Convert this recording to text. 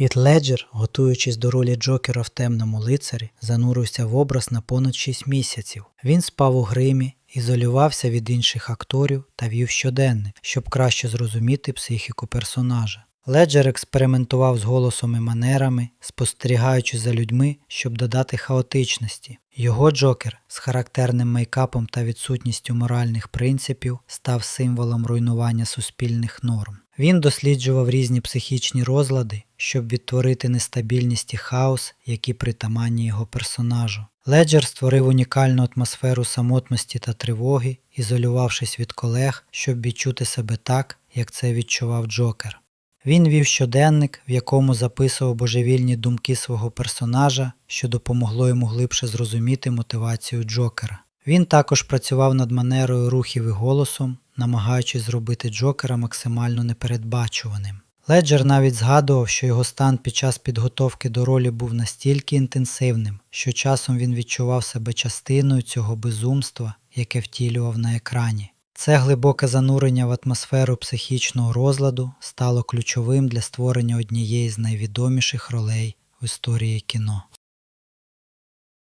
Гіт Леджер, готуючись до ролі Джокера в темному лицарі, занурився в образ на понад 6 місяців. Він спав у гримі, ізолювався від інших акторів та вів щоденник, щоб краще зрозуміти психіку персонажа. Леджер експериментував з голосом і манерами, спостерігаючи за людьми, щоб додати хаотичності. Його Джокер з характерним мейкапом та відсутністю моральних принципів став символом руйнування суспільних норм. Він досліджував різні психічні розлади, щоб відтворити нестабільність і хаос, які притаманні його персонажу. Леджер створив унікальну атмосферу самотності та тривоги, ізолювавшись від колег, щоб відчути себе так, як це відчував Джокер. Він вів щоденник, в якому записував божевільні думки свого персонажа, що допомогло йому глибше зрозуміти мотивацію Джокера. Він також працював над манерою рухів і голосом, намагаючись зробити Джокера максимально непередбачуваним. Леджер навіть згадував, що його стан під час підготовки до ролі був настільки інтенсивним, що часом він відчував себе частиною цього безумства, яке втілював на екрані. Це глибоке занурення в атмосферу психічного розладу стало ключовим для створення однієї з найвідоміших ролей в історії кіно.